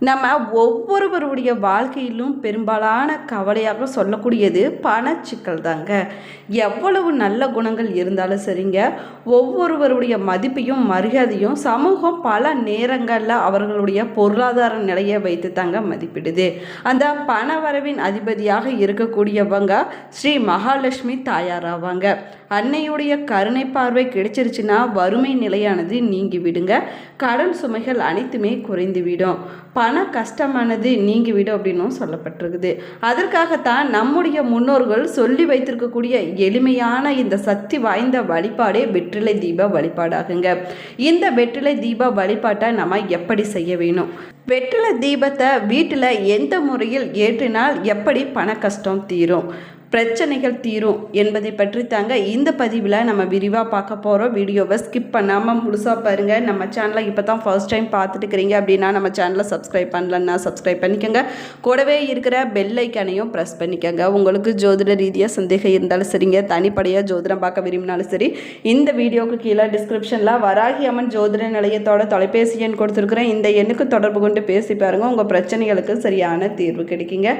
நம்ம ஒவ்வொருவருடைய வாழ்க்கையிலும் பெரும்பாலான கவலையாக சொல்லக்கூடியது பணச்சிக்கல் தாங்க எவ்வளவு நல்ல குணங்கள் இருந்தாலும் சரிங்க ஒவ்வொருவருடைய மதிப்பையும் மரியாதையும் சமூகம் பல நேரங்களில் அவர்களுடைய பொருளாதார நிலையை வைத்து தாங்க மதிப்பிடுது. அந்த பணவரவின் அதிபதியாக இருக்கக்கூடியவங்க ஸ்ரீ மகாலட்சுமி தாயாராவாங்க அன்னையுடைய கருணை பார்வை கிடைச்சிருச்சுன்னா வறுமை நிலையானது நீங்கி விடுங்க கடன் சுமைகள் அனைத்துமே குறைந்துவிடும். பண கஷ்டமானது நீங்கிவிடும் அப்படின்னும் சொல்லப்பட்டிருக்குது. அதற்காகத்தான் நம்முடைய முன்னோர்கள் சொல்லி வைத்திருக்கக்கூடிய எளிமையான இந்த சக்தி வாய்ந்த வழிபாடே வெற்றிலை தீப வழிபாடாகுங்க. இந்த வெற்றிலை தீப வழிபாட்டை நம்ம எப்படி செய்ய வேணும்? வெற்றிலை தீபத்தை வீட்டில் எந்த முறையில் ஏற்றினால் எப்படி பண கஷ்டம் தீரும்? பிரச்சனைகள் தீரும் என்பதை பற்றி தாங்க இந்த பதிவில் நம்ம விரிவாக பார்க்க போகிறோம் வீடியோவை ஸ்கிப் பண்ணாமல் முழுசாக பாருங்கள் நம்ம சேனலை இப்போ தான் ஃபர்ஸ்ட் டைம் பார்த்துட்டு இருக்கிறீங்க அப்படின்னா நம்ம சேனலை சப்ஸ்கிரைப் பண்ணலன்னா சப்ஸ்கிரைப் பண்ணிக்கோங்க. கூடவே இருக்கிற பெல் ஐக்கானையும் ப்ரெஸ் பண்ணிக்கோங்க. உங்களுக்கு ஜோதிட ரீதியாக சந்தேகம் இருந்தாலும் சரிங்க. தனிப்படையாக ஜோதிடம் பார்க்க விரும்பினாலும் சரி இந்த வீடியோவுக்கு கீழே டிஸ்கிரிப்ஷனில் வராகி அம்மன் ஜோதிட நிலையத்தோட தொலைபேசி எண் கொடுத்துருக்குறேன். இந்த எண்ணுக்கு தொடர்பு கொண்டு பேசி பாருங்கள் உங்கள் பிரச்சனைகளுக்கு சரியான தீர்வு கிடைக்குங்க.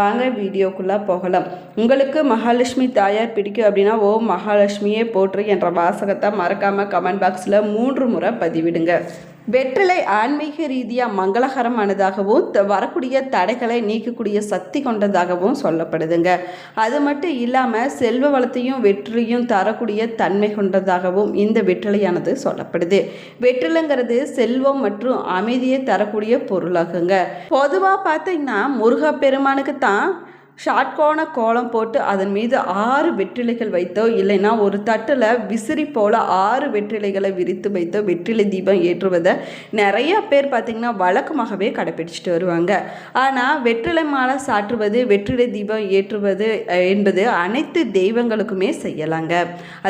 வாங்க வீடியோக்குள்ளே போகலாம். உங்களுக்கு மகாலட்சுமி தாயார் பிடிக்கும் அப்படின்னா ஓ மகாலட்சுமியே போற்று என்ற வாசகத்தை மறக்காமல் கமெண்ட் பாக்ஸில் மூன்று முறை பதிவிடுங்க. வெற்றிலை ஆன்மீக ரீதியாக மங்களகரமானதாகவும் த- வரக்கூடிய தடைகளை நீக்கக்கூடிய சக்தி கொண்டதாகவும் சொல்லப்படுதுங்க. அது மட்டும் இல்லாமல் செல்வ வளத்தையும் வெற்றிலையும் தரக்கூடிய தன்மை கொண்டதாகவும் இந்த வெற்றிலையானது சொல்லப்படுது. வெற்றிலைங்கிறது செல்வம் மற்றும் அமைதியை தரக்கூடிய பொருளாகுங்க. பொதுவாக பார்த்தீங்கன்னா முருகப்பெருமானுக்கு தான் ஷாட்கோண கோலம் போட்டு அதன் மீது ஆறு வெற்றிலைகள் வைத்தோ இல்லைன்னா ஒரு தட்டில் விசிறி போல ஆறு வெற்றிலைகளை விரித்து வைத்தோ வெற்றிலை தீபம் ஏற்றுவதை நிறைய பேர் பார்த்திங்கன்னா வழக்கமாகவே கடைப்பிடிச்சிட்டு வருவாங்க. ஆனால் வெற்றிலை மாலை சாற்றுவது வெற்றிலை தீபம் ஏற்றுவது என்பது அனைத்து தெய்வங்களுக்குமே செய்யலாங்க.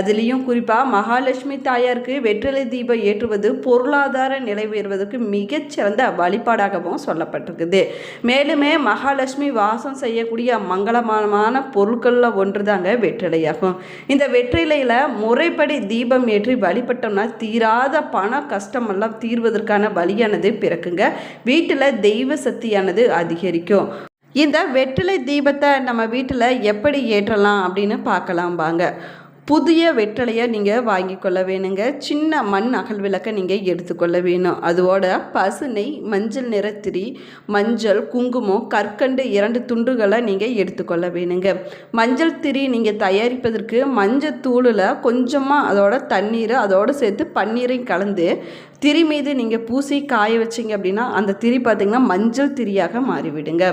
அதுலேயும் குறிப்பாக மகாலட்சுமி தாயாருக்கு வெற்றிலை தீபம் ஏற்றுவது பொருளாதார நிலை உயர்வதற்கு மிகச்சிறந்த வழிபாடாகவும் சொல்லப்பட்டிருக்குது. மேலுமே மகாலட்சுமி வாசம் செய்யக்கூடிய மங்களமான பொருட்களில் ஒன்று தாங்க வெற்றிலையாகும் இந்த வெற்றிலையில் முறைப்படி தீபம் ஏற்றி வழிபட்டோம்னா தீராத பண கஷ்டமெல்லாம் தீர்வதற்கான வழியானது பிறக்குங்க. வீட்டில் தெய்வ சக்தியானது அதிகரிக்கும். இந்த வெற்றிலை தீபத்தை நம்ம வீட்டில் எப்படி ஏற்றலாம் அப்படின்னு பார்க்கலாம் வாங்க. புதிய வெற்றிலையை நீங்கள் வாங்கி கொள்ள வேணுங்க. சின்ன மண் அகல் விளக்கை நீங்கள் எடுத்துக்கொள்ள வேணும். அதோட பசு நெய் மஞ்சள் நிறத்திரி மஞ்சள் குங்குமம் கற்கண்டு இரண்டு துண்டுகளை நீங்கள் எடுத்துக்கொள்ள வேணுங்க. மஞ்சள் திரி நீங்கள் தயாரிப்பதற்கு மஞ்சள் தூளில் கொஞ்சமாக அதோட தண்ணீர் அதோடு சேர்த்து பன்னீரையும் கலந்து திரி மீது நீங்கள் பூசி காய வச்சிங்க அப்படின்னா அந்த திரி பார்த்திங்கன்னா மஞ்சள் திரியாக மாறிவிடுங்க.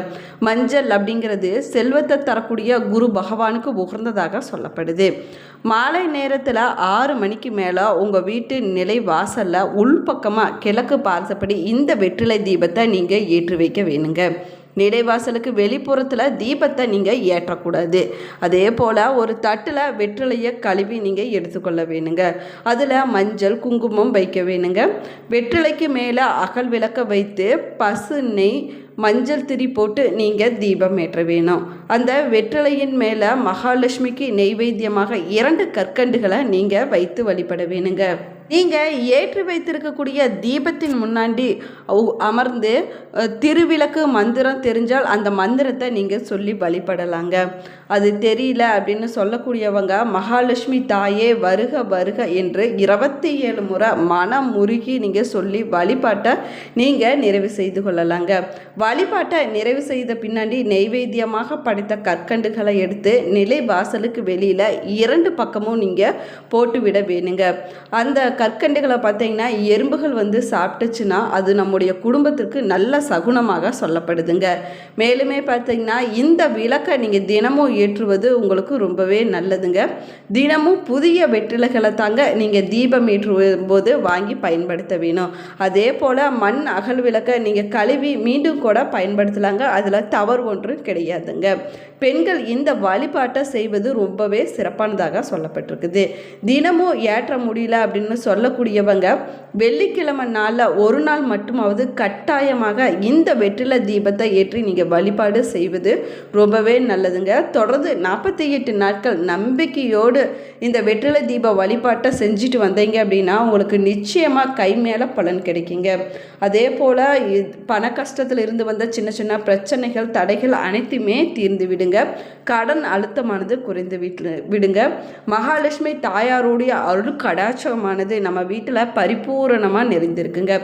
மஞ்சள் அப்படிங்கிறது செல்வத்தை தரக்கூடிய குரு பகவானுக்கு உகர்ந்ததாக சொல்லப்படுது. மாலை நேரத்தில் ஆறு மணிக்கு மேலே உங்கள் வீட்டு நிலை வாசலில் உள்பக்கமாக கிழக்கு பார்த்தபடி இந்த வெற்றிலை தீபத்தை நீங்கள் ஏற்றி வைக்க வேணுங்க. நிலைவாசலுக்கு வெளிப்புறத்தில் தீபத்தை நீங்கள் ஏற்றக்கூடாது. அதே போல் ஒரு தட்டில் வெற்றிலையை கழுவி நீங்கள் எடுத்துக்கொள்ள வேணுங்க. அதில் மஞ்சள் குங்குமம் வைக்க வேணுங்க. வெற்றிலைக்கு மேலே அகல் விளக்க வைத்து பசு நெய் மஞ்சள் திரி போட்டு நீங்கள் தீபம் ஏற்ற வேணும். அந்த வெற்றிலையின் மேலே மகாலட்சுமிக்கு நெய்வேத்தியமாக இரண்டு கற்கண்டுகளை நீங்கள் வைத்து வழிபட வேணுங்க. நீங்கள் ஏற்றி வைத்திருக்கக்கூடிய தீபத்தின் முன்னாடி அமர்ந்து திருவிளக்கு மந்திரம் தெரிஞ்சால் அந்த மந்திரத்தை நீங்கள் சொல்லி வழிபடலாங்க. அது தெரியல அப்படின்னு சொல்லக்கூடியவங்க மகாலட்சுமி தாயே வருக வருக என்று இருபத்தி ஏழு முறை மனம் முருகி நீங்கள் சொல்லி வழிபாட்டை நீங்கள் நிறைவு செய்து கொள்ளலாங்க. வழிபாட்டை நிறைவு செய்த பின்னாடி நெய்வேத்தியமாக படைத்த கற்கண்டுகளை எடுத்து நிலை வாசலுக்கு வெளியில் இரண்டு பக்கமும் நீங்கள் போட்டுவிட வேணுங்க. அந்த கற்கண்டுகளை பார்த்தீங்கன்னா எறும்புகள் வந்து சாப்பிட்டுச்சுன்னா அது நம்முடைய குடும்பத்திற்கு நல்ல சகுனமாக சொல்லப்படுதுங்க. மேலுமே பார்த்தீங்கன்னா இந்த விளக்கை நீங்கள் தினமும் ஏற்றுவது உங்களுக்கு ரொம்பவே நல்லதுங்க. தினமும் புதிய வெற்றிலைகளை தாங்க நீங்கள் தீபம் ஏற்றுவ போது வாங்கி பயன்படுத்த வேணும். அதே போல் மண் அகல் விளக்கை நீங்கள் கழுவி மீண்டும் கூட பயன்படுத்தலாங்க. அதில் தவறு ஒன்றும் கிடையாதுங்க. பெண்கள் இந்த வழிபாட்டை செய்வது ரொம்பவே சிறப்பானதாக சொல்லப்பட்டிருக்குது. தினமும் ஏற்ற முடியல அப்படின்னு சொல்லக்கூடியவங்க வெள்ளிக்கிழமை நாளில் ஒரு நாள் மட்டுமாவது கட்டாயமாக இந்த வெற்றிலை தீபத்தை ஏற்றி நீங்கள் வழிபாடு செய்வது ரொம்பவே நல்லதுங்க. தொடர்ந்து நாற்பத்தி எட்டு நாட்கள் நம்பிக்கையோடு இந்த வெற்றிலை தீப வழிபாட்டை செஞ்சுட்டு வந்தீங்க அப்படின்னா உங்களுக்கு நிச்சயமாக கை மேலே பலன் கிடைக்குங்க. அதே போல் பண கஷ்டத்தில் இருந்து வந்த சின்ன சின்ன பிரச்சனைகள் தடைகள் அனைத்துமே தீர்ந்து விடுங்க. கடன் அழுத்தமானது குறைந்து வீட்டில் விடுங்க. மகாலட்சுமி தாயாருடைய அருள் கடாட்சமானது நம்ம வீட்டில் பரிபூரணமாக நிறைந்திருக்குங்க.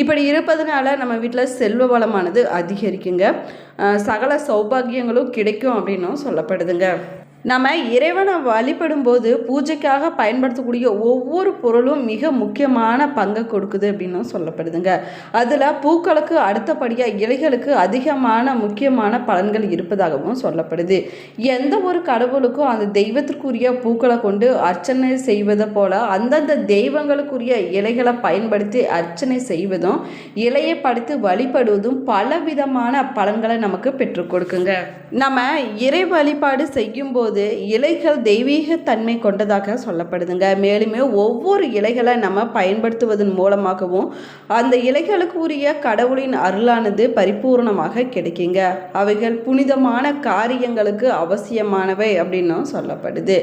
இப்படி இருப்பதனால நம்ம வீட்டில் செல்வ வளமானது அதிகரிக்குங்க. சகல சௌபாகியங்களும் கிடைக்கும் அப்படின்னும் சொல்லப்படுதுங்க. நம்ம இறைவனை வழிபடும் போது பூஜைக்காக பயன்படுத்தக்கூடிய ஒவ்வொரு பொருளும் மிக முக்கியமான பங்கை கொடுக்குது அப்படின்னும் சொல்லப்படுதுங்க. அதில் பூக்களுக்கு அடுத்தபடியாக இலைகளுக்கு அதிகமான முக்கியமான பலன்கள் இருப்பதாகவும் சொல்லப்படுது. எந்த ஒரு கடவுளுக்கும் அந்த தெய்வத்திற்குரிய பூக்களை கொண்டு அர்ச்சனை செய்வதை போல அந்தந்த தெய்வங்களுக்குரிய இலைகளை பயன்படுத்தி அர்ச்சனை செய்வதும் இலையை படுத்து வழிபடுவதும் பலவிதமான பலன்களை நமக்கு பெற்றுக் கொடுக்குங்க. நம்ம இறை வழிபாடு செய்யும்போது இலைகள் தெய்வீக தன்மை கொண்டதாக சொல்லப்படுதுங்க. மேலுமே ஒவ்வொரு இலைகளை நம்ம பயன்படுத்துவதன் மூலமாகவும் அந்த இலைகளுக்கு உரிய கடவுளின் அருளானது பரிபூர்ணமாக கிடைக்குங்க. அவைகள் புனிதமான காரியங்களுக்கு அவசியமானவை அப்படின்னும் சொல்லப்படுது.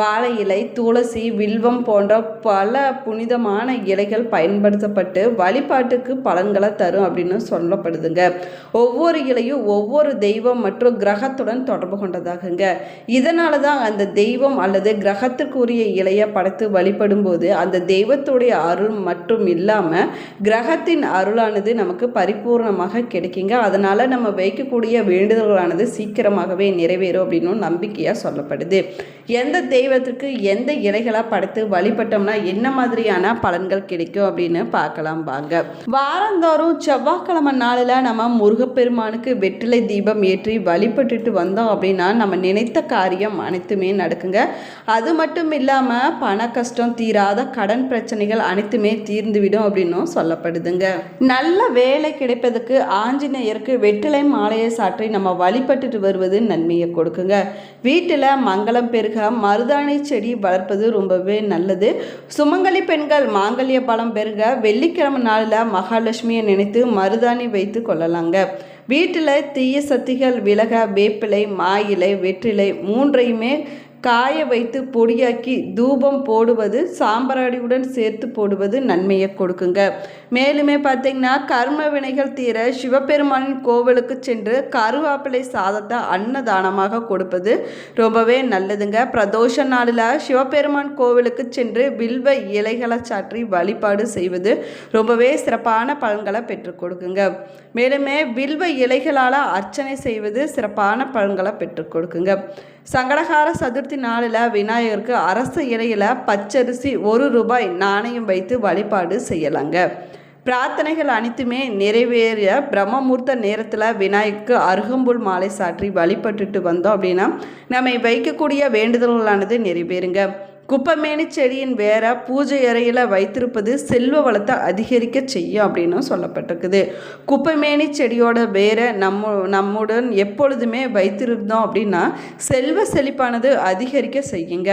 வாழை இலை துளசி வில்வம் போன்ற பல புனிதமான இலைகள் பயன்படுத்தப்பட்டு வழிபாட்டுக்கு பலன்களை தரும் அப்படின்னு சொல்லப்படுதுங்க. ஒவ்வொரு இலையும் ஒவ்வொரு தெய்வம் மற்றும் கிரகத்துடன் தொடர்பு கொண்டதாகுங்க. இதன் இதனால தான் அந்த தெய்வம் அல்லது கிரகத்திற்குரிய இலையை படைத்து வழிபடும் போது அந்த தெய்வத்துடைய அருள் மட்டும் இல்லாமல் கிரகத்தின் அருளானது நமக்கு பரிபூர்ணமாக கிடைக்குங்க. அதனால் நம்ம வைக்கக்கூடிய வேண்டுதல்களானது சீக்கிரமாகவே நிறைவேறும் அப்படின்னு நம்பிக்கையாக சொல்லப்படுது. எந்த தெய்வத்திற்கு எந்த இலைகளாக படைத்து வழிபட்டோம்னா என்ன மாதிரியான பலன்கள் கிடைக்கும் அப்படின்னு பார்க்கலாம் வாங்க. வாரந்தோறும் செவ்வாய்க்கிழமை நாளில் நம்ம முருகப்பெருமானுக்கு வெற்றிலை தீபம் ஏற்றி வழிபட்டுட்டு வந்தோம் அப்படின்னா நம்ம நினைத்த காரியம் அனைத்துமே நடக்குங்க. அது மட்டும் இல்லாமல் பண கஷ்டம் தீராத கடன் பிரச்சனைகள் அனைத்துமே தீர்ந்துவிடும் அப்படின்னும் சொல்லப்படுதுங்க. நல்ல வேலை கிடைப்பதற்கு ஆஞ்சநேயருக்கு வெற்றிலை மாலையை சாற்றி நம்ம வழிபட்டுட்டு வருவது நன்மையை கொடுக்குங்க. வீட்டில் மங்களம் பெருக மருதாணி செடி வளர்ப்பது ரொம்பவே நல்லது. சுமங்கலி பெண்கள் மாங்கல்ய பலம் பெருக வெள்ளிக்கிழமை நாளில் மகாலட்சுமியை நினைத்து மருதாணி வைத்து கொள்ளலாங்க. வீட்டில் தீய சக்திகள் விலக வேப்பிலை மாயிலை வெற்றிலை மூன்றையுமே காய வைத்து பொடியாக்கி தூபம் போடுவது சாம்பராடியுடன் சேர்த்து போடுவது நன்மையை கொடுக்குங்க. மேலுமே பார்த்தீங்கன்னா கர்ம வினைகள் தீர சிவபெருமானின் கோவிலுக்கு சென்று கருவேப்பிலை சாதத்தை அன்னதானமாக கொடுப்பது ரொம்பவே நல்லதுங்க. பிரதோஷ நாளில் சிவபெருமான் கோவிலுக்கு சென்று வில்வ இலைகளை சாற்றி வழிபாடு செய்வது ரொம்பவே சிறப்பான பலன்களை பெற்றுக் கொடுக்குங்க. மேலுமே வில்வ இலைகளால் அர்ச்சனை செய்வது சிறப்பான பலன்களை பெற்றுக் கொடுக்குங்க. சங்கடகார சதுர்த்தி நாளில் விநாயகருக்கு அரசு இலையில் பச்சரிசி ஒரு ரூபாய் நாணயம் வைத்து வழிபாடு செய்யலாங்க. பிரார்த்தனைகள் அனைத்துமே நிறைவேறிய பிரம்மமூர்த்த நேரத்தில் விநாயகருக்கு அருகம்புல் மாலை சாற்றி வழிபட்டுட்டு வந்தோம் அப்படின்னா நம்ம வைக்கக்கூடிய வேண்டுதல்களானது நிறைவேறுங்க. குப்பமேனி செடியின் வேற பூஜை அறையில் வைத்திருப்பது செல்வ வளத்தை அதிகரிக்க செய்யும் அப்படின்னு சொல்லப்பட்டிருக்குது. குப்பமேனி செடியோட வேரை நம்ம நம்முடன் எப்பொழுதுமே வைத்திருந்தோம் அப்படின்னா செல்வ செழிப்பானது அதிகரிக்க செய்யுங்க.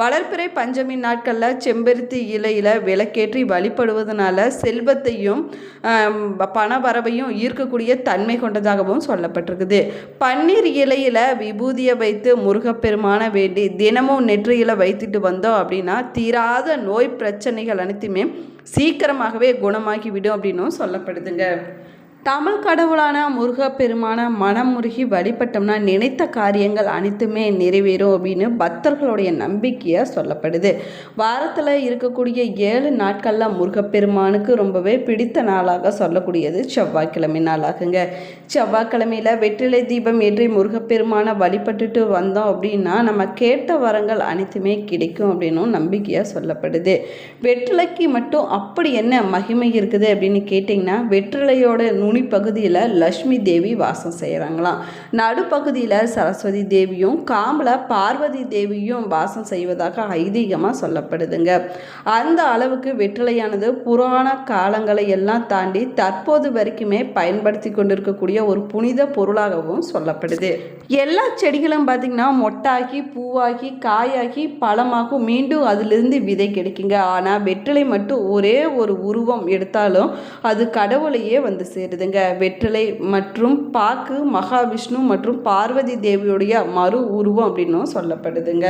வளர்ப்பிறை பஞ்சமி நாட்களில் செம்பருத்தி இலையில் விளக்கேற்றி வழிபடுவதனால செல்வத்தையும் பண வரவையும் ஈர்க்கக்கூடிய தன்மை கொண்டதாகவும் சொல்லப்பட்டிருக்குது. பன்னீர் இலையில் விபூதியை வைத்து முருகப்பெருமான வேண்டி தினமும் நெற்றியில் வைத்துட்டு வந்தோம் அப்படின்னா தீராத நோய் பிரச்சனைகள் அனைத்துமே சீக்கிரமாகவே குணமாகிவிடும் அப்படின்னும் சொல்லப்படுதுங்க. தமிழ் கடவுளான முருகப்பெருமான மனமுருகி வழிபட்டோம்னா நினைத்த காரியங்கள் அனைத்துமே நிறைவேறும் அப்படின்னு பக்தர்களுடைய நம்பிக்கையாக சொல்லப்படுது. வாரத்தில் இருக்கக்கூடிய ஏழு நாட்களில் முருகப்பெருமானுக்கு ரொம்பவே பிடித்த நாளாக சொல்லக்கூடியது செவ்வாய்க்கிழமை நாளாகுங்க. செவ்வாய்க்கிழமையில் வெற்றிலை தீபம் ஏற்றி முருகப்பெருமானை வழிபட்டுட்டு வந்தோம் அப்படின்னா நம்ம கேட்ட வரங்கள் அனைத்துமே கிடைக்கும் அப்படின்னும் நம்பிக்கையாக சொல்லப்படுது. வெற்றிலைக்கு மட்டும் அப்படி என்ன மகிமை இருக்குது அப்படின்னு கேட்டிங்கன்னா வெற்றிலையோட நூல் நுனிப்பகுதியில் லக்ஷ்மி தேவி வாசம் செய்கிறாங்களாம் நடுப்பகுதியில் சரஸ்வதி தேவியும் காம்பில் பார்வதி தேவியும் வாசம் செய்வதாக ஐதீகமாக சொல்லப்படுதுங்க. அந்த அளவுக்கு வெற்றிலையானது புராண காலங்களை எல்லாம் தாண்டி தற்போது வரைக்குமே பயன்படுத்தி கொண்டிருக்கக்கூடிய ஒரு புனித பொருளாகவும் சொல்லப்படுது. எல்லா செடிகளும் பார்த்திங்கன்னா மொட்டாகி பூவாகி காயாகி பழமாகும். மீண்டும் அதிலிருந்து விதை கிடைக்குங்க. ஆனால் வெற்றிலை மட்டும் ஒரே ஒரு உருவம் எடுத்தாலும் அது கடவுளையே வந்து சேருது. சேருதுங்க வெற்றிலை மற்றும் பாக்கு மகாவிஷ்ணு மற்றும் பார்வதி தேவியுடைய மறு உருவம் அப்படின்னும் சொல்லப்படுதுங்க.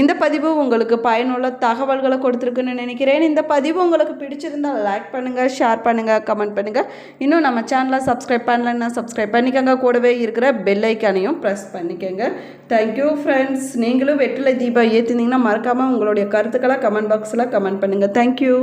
இந்த பதிவு உங்களுக்கு பயனுள்ள தகவல்களை கொடுத்துருக்குன்னு நினைக்கிறேன். இந்த பதிவு உங்களுக்கு பிடிச்சிருந்தால் லைக் பண்ணுங்கள் ஷேர் பண்ணுங்கள் கமெண்ட் பண்ணுங்கள் இன்னும் நம்ம சேனலை சப்ஸ்கிரைப் பண்ணலன்னா சப்ஸ்கிரைப் பண்ணிக்கோங்க. கூடவே இருக்கிற பெல் ஐக்கானையும் ப்ரெஸ் பண்ணிக்கோங்க. தேங்க்யூ ஃப்ரெண்ட்ஸ் நீங்களும் வெற்றிலை தீபம் ஏற்றினீங்கன்னா மறக்காமல் உங்களுடைய கருத்துக்களை கமெண்ட் பாக்ஸில் கமெண்ட் பண்ணுங்கள் தேங்க்யூ